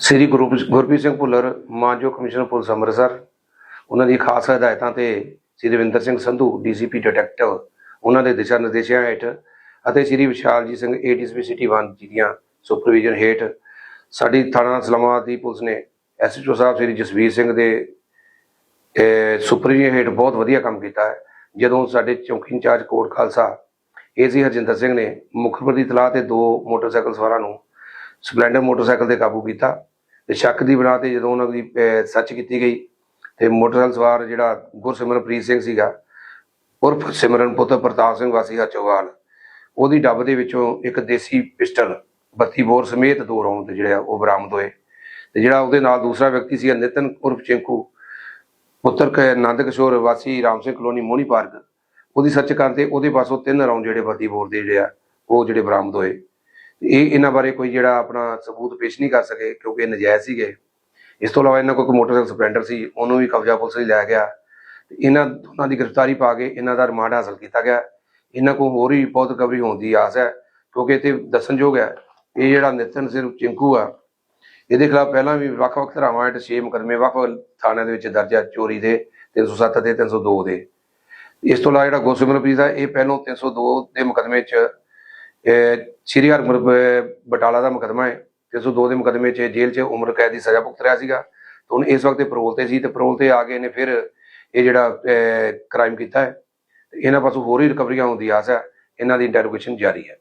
ਸ੍ਰੀ ਗੁਰੂ ਗੁਰਪ੍ਰੀਤ ਸਿੰਘ ਭੁੱਲਰ ਮਾਨਯੋਗ commissioner police Amritsar, ਉਹਨਾਂ ਦੀ ਖਾਸ ਹਦਾਇਤਾਂ ਤੇ ਸ੍ਰੀ ਰਵਿੰਦਰ ਸਿੰਘ ਸੰਧੂ, ਡੀਸੀਪੀ ਡਿਟੈਕਟਿਵ, ਉਹਨਾਂ ਦੇ ਦਿਸ਼ਾ ਨਿਰਦੇਸ਼ਾਂ ਹੇਠ ਅਤੇ ਸ੍ਰੀ ਵਿਸ਼ਾਲਜੀਤ ਸਿੰਘ ਏਡੀਐਸਪੀ ਸਿਟੀ 1 ਜੀ ਦੀਆਂ ਸੁਪਰਵਿਜ਼ਨ ਹੇਠ ਸਾਡੀ ਥਾਣਾ ਇਸਲਾਮਾਬਾਦ ਦੀ ਪੁਲਿਸ ਨੇ ਐਸਐਚਓ ਸਾਹਿਬ ਸ੍ਰੀ ਜਸਵੀਰ ਸਿੰਘ ਦੇ ਸੁਪਰਵਿਜ਼ਨ ਹੇਠ ਬਹੁਤ ਵਧੀਆ ਕੰਮ ਕੀਤਾ ਹੈ। ਜਦੋਂ ਸਾਡੇ ਚੌਕੀ ਇੰਚਾਰਜ ਕੋਟ ਖਾਲਸਾ ਏਸੀ ਹਰਜਿੰਦਰ ਸਿੰਘ ਨੇ ਮੁਖਬਰ ਦੀ ਤਲਾਹ ਤੇ ਦੋ ਮੋਟਰਸਾਈਕਲ ਸਵਾਰਾਂ ਨੂੰ ਸਪਲੈਂਡਰ ਮੋਟਰਸਾਈਕਲ ਤੇ ਕਾਬੂ ਕੀਤਾ। ਤੇ ਸ਼ੱਕ ਦੀ ਬਣਾ ਤੇ ਜਦੋਂ ਉਹਨਾਂ ਦੀ ਸੱਚ ਕੀਤੀ ਗਈ ਤੇ ਮੋਟਰਸਾਈਕਲ ਸਵਾਰ ਜਿਹੜਾ ਗੁਰਸਿਮਰਨਪ੍ਰੀਤ ਸਿੰਘ ਸੀਗਾ, ਉਰਫ ਸਿਮਰਨ ਪੁੱਤਰ ਪ੍ਰਤਾਪ ਸਿੰਘ ਵਾਸੀ ਹਚੋਵਾਲ ਉਹਦੀ ਡੱਬ ਦੇ ਵਿੱਚੋਂ ਇੱਕ ਦੇਸੀ ਪਿਸਟਲ 32 ਬੋਰ ਸਮੇਤ ਦੋ ਰੌਂਦ ਜਿਹੜੇ ਆ ਉਹ ਬਰਾਮਦ ਹੋਏ ਤੇ ਜਿਹੜਾ ਉਹਦੇ ਨਾਲ ਦੂਸਰਾ ਵਿਅਕਤੀ ਸੀ ਨਿਤਨ ਉਰਫ ਚਿੰਕੂ, ਪੁੱਤਰ ਕ, ਨੰਦ ਕਿਸ਼ੋਰ ਵਾਸੀ ਰਾਮ ਸਿੰਘ ਕਲੋਨੀ ਮੋਹਣੀ ਪਾਰਕ, ਉਹਦੀ ਸਰਚ ਕਰਨ ਤੇ ਉਹਦੇ ਪਾਸੋਂ ਤਿੰਨ ਰਾਉਂਡ ਜਿਹੜੇ 32 ਬੋਰ ਦੇ ਜਿਹੜੇ ਆ, ਉਹ ਜਿਹੜੇ ਬਰਾਮਦ ਹੋਏ। ਇਹ ਇਹਨਾਂ ਬਾਰੇ ਕੋਈ ਜਿਹੜਾ ਆਪਣਾ ਸਬੂਤ ਪੇਸ਼ ਨਹੀਂ ਕਰ ਸਕੇ ਕਿਉਂਕਿ ਇਹ ਨਜਾਇਜ਼ ਸੀਗੇ। ਇਸ ਤੋਂ ਇਲਾਵਾ ਇਹਨਾਂ ਕੋਲ ਇੱਕ ਮੋਟਰਸਾਈਕਲ ਸਪਲੈਂਡਰ ਸੀ, ਉਹਨੂੰ ਵੀ ਕਬਜ਼ਾ ਪੁਲਿਸ ਨੇ ਲੈ ਗਿਆ। ਤੇ ਇਹਨਾਂ ਦੋਨਾਂ ਦੀ ਗ੍ਰਿਫਤਾਰੀ ਪਾ ਕੇ ਇਹਨਾਂ ਦਾ ਰਿਮਾਂਡ ਹਾਸਲ ਕੀਤਾ ਗਿਆ। ਇਹਨਾਂ ਕੋਲ ਹੋਰ ਵੀ ਬਹੁਤ ਰਿਕਵਰੀ ਹੋਣ ਦੀ ਆਸ ਹੈ, ਕਿਉਂਕਿ ਇਹ ਤੇ ਦੱਸਣਯੋਗ ਹੈ, ਇਹ ਜਿਹੜਾ ਨਿਤਨ ਸਿੰਘ ਚਿੰਕੂ ਆ, ਇਹਦੇ ਖਿਲਾਫ ਪਹਿਲਾਂ ਵੀ ਵੱਖ-ਵੱਖ ਧਾਰਾਵਾਂ ਹੇਠ 6 ਮੁਕੱਦਮੇ ਵੱਖ-ਵੱਖ ਥਾਣਿਆਂ ਦੇ ਵਿੱਚ ਦਰਜ ਹੈ ਚੋਰੀ ਦੇ 307 ਤੇ 302 ਦੇ ਇਸ ਤੋਂ ਇਲਾਵਾ ਜਿਹੜਾ ਗੁਰਸਿਮਰਨਪ੍ਰੀਤ ਆ, ਇਹ ਪਹਿਲੋਂ 302 ਦੇ ਮੁਕੱਦਮੇ 'ਚ ਇਹ ਸ਼੍ਰੀ ਹਰਮੰਦਰ ਬਟਾਲਾ ਦਾ ਮੁਕੱਦਮਾ ਹੈ 302 ਦੇ ਮੁਕੱਦਮੇ 'ਚ ਜੇਲ੍ਹ 'ਚ ਉਮਰ ਕੈਦ ਦੀ ਸਜ਼ਾ ਭੁਗਤ ਰਿਹਾ ਸੀਗਾ, ਤੇ ਹੁਣ ਇਸ ਵਕਤ ਇਹ ਪੈਰੋਲ ਤੇ ਸੀ, ਤੇ ਪੈਰੋਲ ਤੇ ਆ ਕੇ ਇਹਨੇ ਫਿਰ ਇਹ ਜਿਹੜਾ ਕ੍ਰਾਈਮ ਕੀਤਾ ਹੈ। ਤੇ ਇਹਨਾਂ ਪਾਸੋਂ ਹੋਰ ਹੀ ਰਿਕਵਰੀਆਂ ਹੋਣ ਦੀ ਆਸ ਹੈ, ਇਹਨਾਂ ਦੀ ਇੰਟਰੋਗੇਸ਼ਨ ਜਾਰੀ ਹੈ।